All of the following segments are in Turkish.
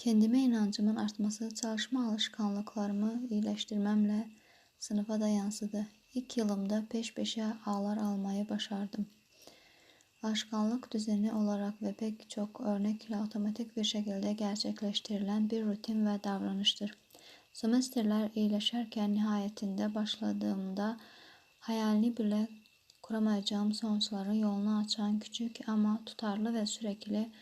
Kendime inancımın artması, çalışma alışkanlıklarımı iyileştirmemle sınıfa da yansıdı. İlk yılımda peş peşe A'lar almayı başardım. Alışkanlık düzeni olarak ve pek çok örnekle otomatik bir şekilde gerçekleştirilen bir rutin ve davranıştır. Sömestrler iyileşerken nihayetinde başladığımda hayalini bile kuramayacağım sonuçların yolunu açan küçük ama tutarlı ve sürekli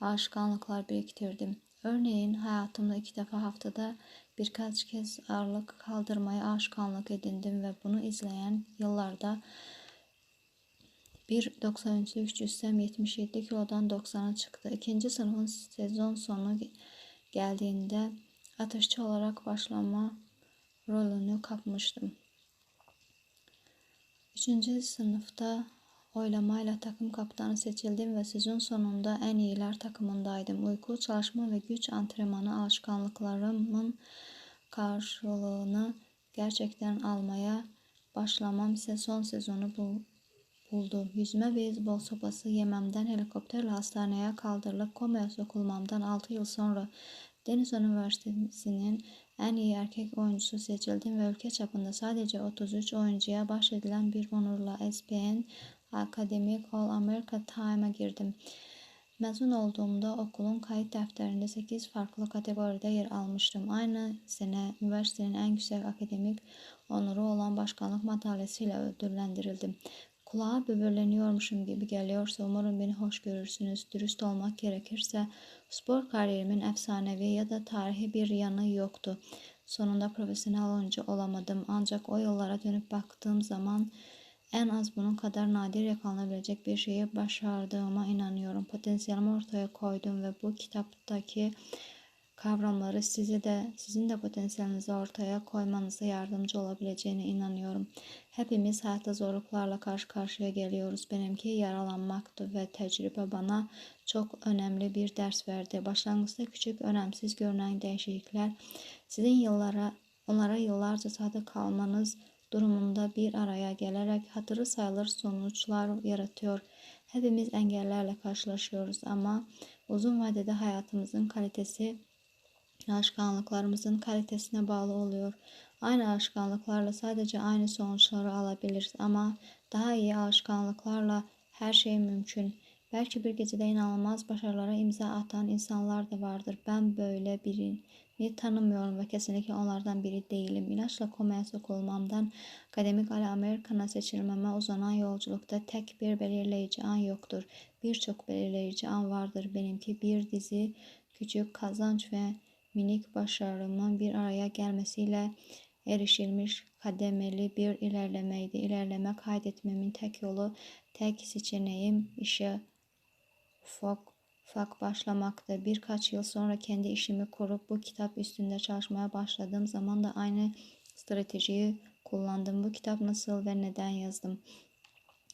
alışkanlıklar biriktirdim. Örneğin hayatımda iki defa haftada birkaç kez ağırlık kaldırmaya alışkanlık edindim ve bunu izleyen yıllarda bir 93 cüssem 77 kilodan 90'a çıktı. İkinci sınıfın sezon sonu geldiğinde ateşçi olarak başlama rolünü kapmıştım. Üçüncü sınıfta oylamayla takım kaptanı seçildim ve sezon sonunda en iyiler takımındaydım. Uyku, çalışma ve güç antrenmanı alışkanlıklarımın karşılığını gerçekten almaya başlamam ise son sezonu buldu. Yüzme beyzbol sopası yememden helikopterle hastaneye kaldırılıp komaya sokulmamdan 6 yıl sonra Deniz Üniversitesi'nin en iyi erkek oyuncusu seçildim ve ülke çapında sadece 33 oyuncuya bahşedilen bir onurla ESPN Akademik All America Time'a girdim. Mezun olduğumda okulun kayıt defterinde 8 farklı kategoride yer almıştım. Aynı sene üniversitenin en yüksek akademik onuru olan başkanlık madalyasıyla ödüllendirildim. Kulağa böbürleniyormuşum gibi geliyorsa umarım beni hoş görürsünüz. Dürüst olmak gerekirse spor kariyerimin efsanevi ya da tarihi bir yanı yoktu. Sonunda profesyonel oyuncu olamadım ancak o yıllara dönüp baktığım zaman en az bunun kadar nadir yakalanabilecek bir şeyi başardığıma inanıyorum. Potansiyelimi ortaya koydum ve bu kitaptaki kavramları sizi de sizin de potansiyelinizi ortaya koymanıza yardımcı olabileceğine inanıyorum. Hepimiz hayatta zorluklarla karşı karşıya geliyoruz. Benimki yaralanmaktı ve tecrübe bana çok önemli bir ders verdi. Başlangıçta küçük, önemsiz görünen değişiklikler sizin yıllara, onlara yıllarca sadık kalmanız durumunda bir araya gelerek hatırı sayılır sonuçlar yaratıyor. Hepimiz engellerle karşılaşıyoruz ama uzun vadede hayatımızın kalitesi alışkanlıklarımızın kalitesine bağlı oluyor. Aynı alışkanlıklarla sadece aynı sonuçları alabiliriz ama daha iyi alışkanlıklarla her şey mümkün. Belki bir gecede inanılmaz başarılara imza atan insanlar da vardır. Ben böyle birini tanımıyorum ve kesinlikle onlardan biri değilim. İlaçla komaya sokulmamdan akademik ala Amerikan'a seçilmeme uzanan yolculukta tek bir belirleyici an yoktur. Birçok belirleyici an vardır. Benimki bir dizi küçük kazanç ve minik başarımın bir araya gelmesiyle erişilmiş kademeli bir ilerlemeydi. İlerleme kaydetmemin tek yolu, tek seçeneğim işe ufak ufak başlamakta. Birkaç yıl sonra kendi işimi kurup bu kitap üstünde çalışmaya başladığım zaman da aynı stratejiyi kullandım. Bu kitap nasıl ve neden yazdım?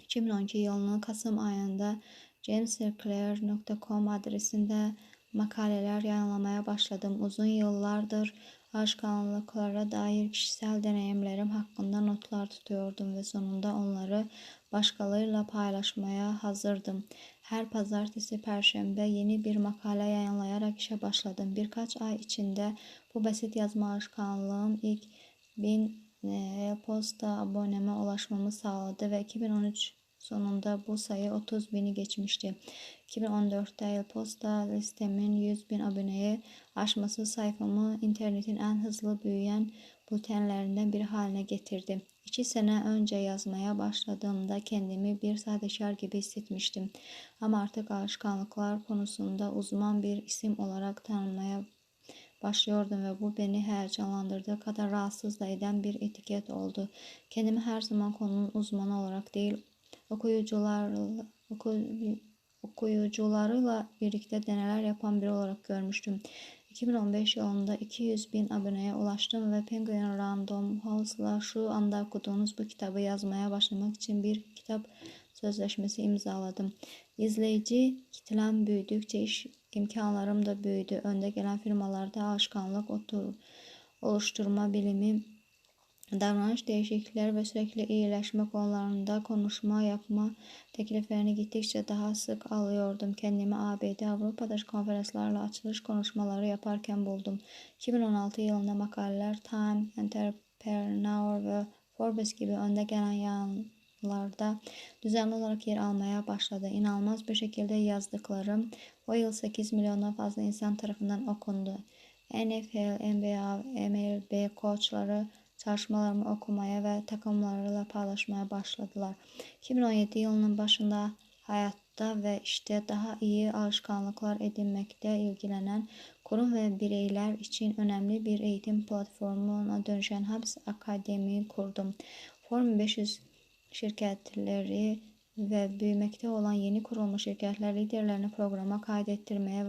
2012 yılının Kasım ayında jamesclair.com adresinde makaleler yayınlamaya başladım. Uzun yıllardır alışkanlıklara dair kişisel deneyimlerim hakkında notlar tutuyordum ve sonunda onları başkalarıyla paylaşmaya hazırdım. Her pazartesi, perşembe yeni bir makale yayınlayarak işe başladım. Birkaç ay içinde bu basit yazma alışkanlığım ilk bin e, posta aboneme ulaşmamı sağladı ve 2013 sonunda bu sayı 30 bini geçmişti. 2014'te e-posta listemin 100 bin aboneye aşması sayfamı internetin en hızlı büyüyen bültenlerinden biri haline getirdi. İki sene önce yazmaya başladığımda kendimi bir sadece gibi hissetmiştim. Ama artık alışkanlıklar konusunda uzman bir isim olarak tanınmaya başlıyordum ve bu beni heyecanlandırdığı kadar rahatsız da eden bir etiket oldu. Kendimi her zaman konunun uzmanı olarak değil, okuyucularla, oku, okuyucularıyla birlikte deneler yapan biri olarak görmüştüm. 2015 yılında 200 bin aboneye ulaştım ve Penguin Random House'la şu anda okuduğunuz bu kitabı yazmaya başlamak için bir kitap sözleşmesi imzaladım. İzleyici kitlem büyüdükçe iş imkanlarım da büyüdü. Önde gelen firmalarda alışkanlık otur, oluşturma bilimi davranış değişiklikleri ve sürekli iyileşme konularında konuşma yapma tekliflerini gittikçe daha sık alıyordum. Kendimi ABD Avrupa'da konferanslarla açılış konuşmaları yaparken buldum. 2016 yılında makaleler Time, Entrepreneur ve Forbes gibi önde gelen yanlarda düzenli olarak yer almaya başladı. İnanılmaz bir şekilde yazdıklarım o yıl 8 milyondan fazla insan tarafından okundu. NFL, NBA, MLB koçları çalışmalarımı okumaya ve takımlarıyla paylaşmaya başladılar. 2017 yılının başında hayatta ve işte daha iyi alışkanlıklar edinmekte ilgilenen kurum ve bireyler için önemli bir eğitim platformuna dönüşen Hubs Akademi kurdum. Form 500 şirketleri ve büyümekte olan yeni kurulmuş şirketler liderlerini programa kaydettirmeye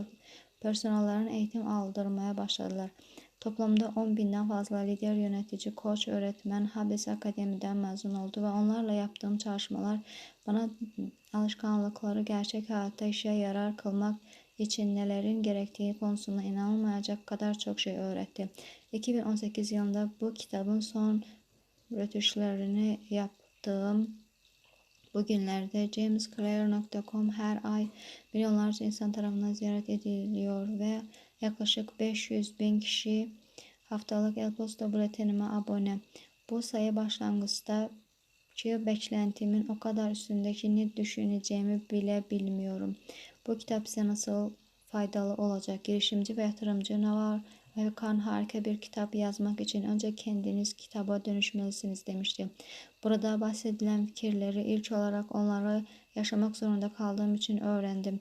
personellerin eğitim aldırmaya başladılar. Toplamda 10 binden fazla lider, yönetici, koç, öğretmen Habes Akademi'den mezun oldu ve onlarla yaptığım çalışmalar bana alışkanlıkları gerçek hayatta işe yarar kılmak için nelerin gerektiği konusunda inanılmayacak kadar çok şey öğretti. 2018 yılında bu kitabın son rötuşlarını yaptığım Bugünlerde jamesclair.com her ay milyonlarca insan tarafından ziyaret ediliyor ve yaklaşık 500 bin kişi haftalık e-posta bültenime abone. Bu sayı başlangıçta beklentimin o kadar üstündeki ne düşüneceğimi bile bilmiyorum. Bu kitap size nasıl faydalı olacak? Girişimci ve yatırımcı ne var? Kan harika bir kitap yazmak için önce kendiniz kitaba dönüşmelisiniz demişti. Burada bahsedilen fikirleri ilk olarak onları yaşamak zorunda kaldığım için öğrendim.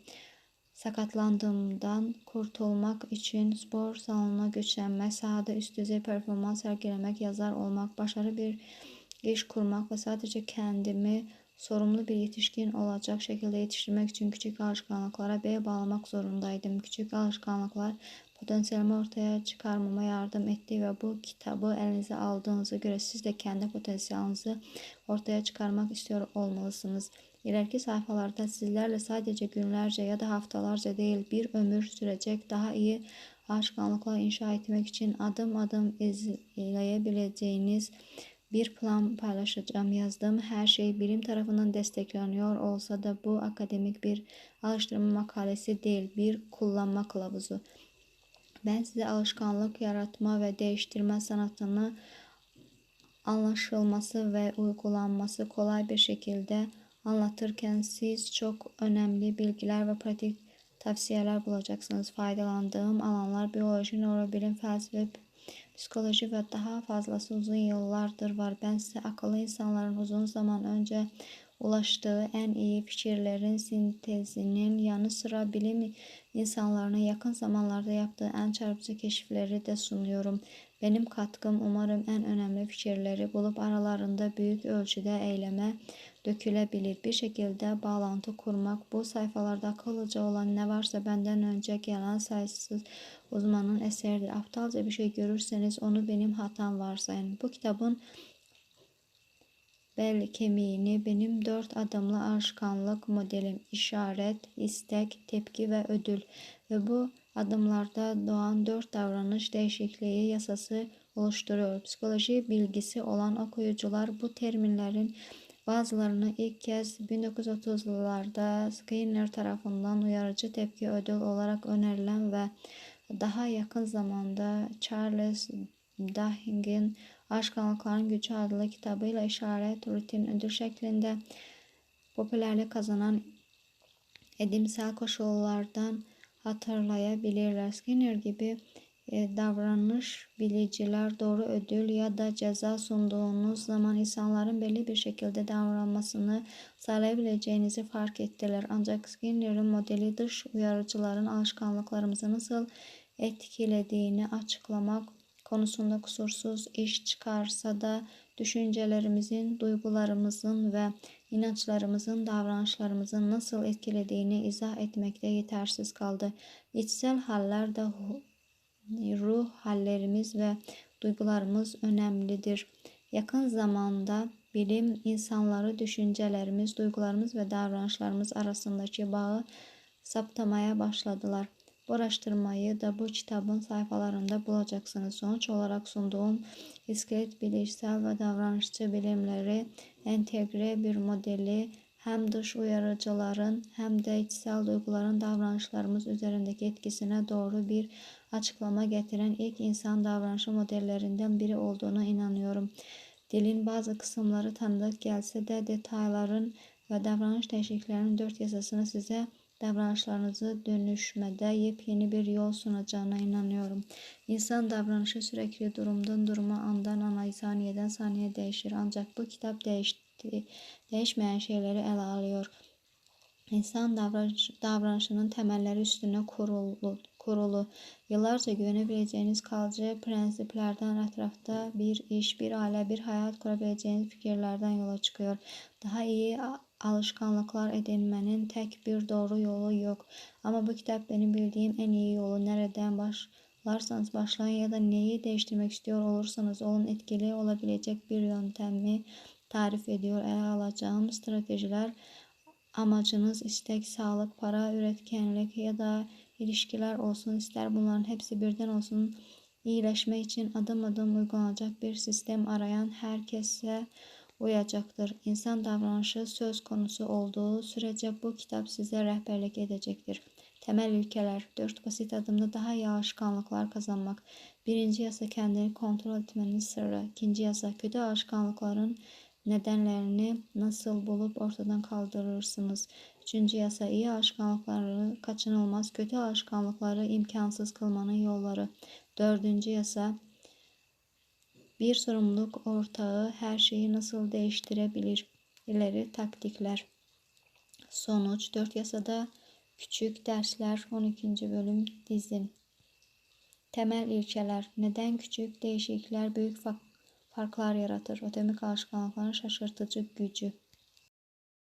Sakatlandığımdan kurtulmak için spor salonuna güçlenmek, sahada üst düzey performans sergilemek, yazar olmak, başarı bir iş kurmak ve sadece kendimi sorumlu bir yetişkin olacak şekilde yetiştirmek için küçük alışkanlıklara bel bağlamak zorundaydım. Küçük alışkanlıklar potansiyelimi ortaya çıkarmama yardım etti ve bu kitabı elinize aldığınıza göre siz de kendi potansiyelinizi ortaya çıkarmak istiyor olmalısınız. İleriki sayfalarda sizlerle sadece günlerce ya da haftalarca değil bir ömür sürecek daha iyi alışkanlıklar inşa etmek için adım adım izleyebileceğiniz bir plan paylaşacağım. Yazdığım her şey bilim tarafından destekleniyor olsa da bu akademik bir alıştırma makalesi değil, bir kullanma kılavuzu. Ben size alışkanlık yaratma ve değiştirme sanatını anlaşılması ve uygulanması kolay bir şekilde anlatırken siz çok önemli bilgiler ve pratik tavsiyeler bulacaksınız. Faydalandığım alanlar biyoloji, nörobilim, felsefe, psikoloji ve daha fazlası uzun yıllardır var. Ben size akıllı insanların uzun zaman önce ulaştığı en iyi fikirlerin sintezinin yanı sıra bilim insanlarına yakın zamanlarda yaptığı en çarpıcı keşifleri de sunuyorum. Benim katkım umarım en önemli fikirleri bulup aralarında büyük ölçüde eyleme dökülebilir. Bir şekilde bağlantı kurmak bu sayfalarda akıllıca olan ne varsa benden önce gelen sayısız uzmanın eseridir. Aptalca bir şey görürseniz onu benim hatam varsayın. Bu kitabın bel kemiğini benim dört adımlı alışkanlık modelim işaret, istek, tepki ve ödül ve bu adımlarda doğan dört davranış değişikliği yasası oluşturuyor. Psikoloji bilgisi olan okuyucular bu terimlerin bazılarını ilk kez 1930'larda Skinner tarafından uyarıcı tepki ödül olarak önerilen ve daha yakın zamanda Charles Duhigg'in Alışkanlıkların Gücü adlı kitabıyla işaret, rutin, ödül şeklinde popülerlik kazanan edimsel koşullardan hatırlayabilirler. Skinner gibi davranış biliciler doğru ödül ya da ceza sunduğunuz zaman insanların belli bir şekilde davranmasını sağlayabileceğinizi fark ettiler. Ancak Skinner'ın modeli dış uyarıcıların alışkanlıklarımızı nasıl etkilediğini açıklamak konusunda kusursuz iş çıkarsa da düşüncelerimizin, duygularımızın ve inançlarımızın davranışlarımızı nasıl etkilediğini izah etmekte yetersiz kaldı. İçsel haller de ruh hallerimiz ve duygularımız önemlidir. Yakın zamanda bilim insanları düşüncelerimiz, duygularımız ve davranışlarımız arasındaki bağı saptamaya başladılar. Bu araştırmayı da bu kitabın sayfalarında bulacaksınız. Sonuç olarak sunduğum iskelet bilişsel ve davranışçı bilimleri entegre bir modeli hem dış uyarıcıların hem de içsel duyguların davranışlarımız üzerindeki etkisine doğru bir açıklama getiren ilk insan davranışı modellerinden biri olduğuna inanıyorum. Dilin bazı kısımları tanıdık gelse de detayların ve davranış değişikliklerinin dört yasasını size davranışlarınızı dönüşmede yepyeni bir yol sunacağına inanıyorum. İnsan davranışı sürekli durumdan duruma, andan ana, saniyeden saniye değişir. Ancak bu kitap değişti, değişmeyen şeyleri ele alıyor. İnsan davranış, davranışının temelleri üstüne kurulu, kurulu. Yıllarca güvenebileceğiniz kalıcı prensiplerden etrafta bir iş, bir aile, bir hayat kurabileceğiniz fikirlerden yola çıkıyor. Daha iyi alışkanlıklar edinmenin tek bir doğru yolu yok. Ama bu kitap benim bildiğim en iyi yolu. Nereden başlarsanız başlayın ya da neyi değiştirmek istiyor olursanız olun etkili olabilecek bir yöntemi tarif ediyor. Ele alacağım stratejiler amacınız istek, sağlık, para, üretkenlik ya da ilişkiler olsun ister bunların hepsi birden olsun iyileşme için adım adım uygulanacak bir sistem arayan herkese uyacaktır. İnsan davranışı söz konusu olduğu sürece bu kitap size rehberlik edecektir. Temel ilkeler 4 basit adımda daha iyi alışkanlıklar kazanmak. Birinci yasa kendini kontrol etmenin sırrı. İkinci yasa kötü alışkanlıkların nedenlerini nasıl bulup ortadan kaldırırsınız. Üçüncü yasa iyi alışkanlıkları kaçınılmaz, kötü alışkanlıkları imkansız kılmanın yolları. Dördüncü yasa bir sorumluluk ortağı her şeyi nasıl değiştirebilir? İleri taktikler. Sonuç 4 yasada küçük dersler 12. bölüm dizin. Temel ilkeler. Neden küçük değişiklikler büyük farklar yaratır? Otomik alışkanlıkların şaşırtıcı gücü.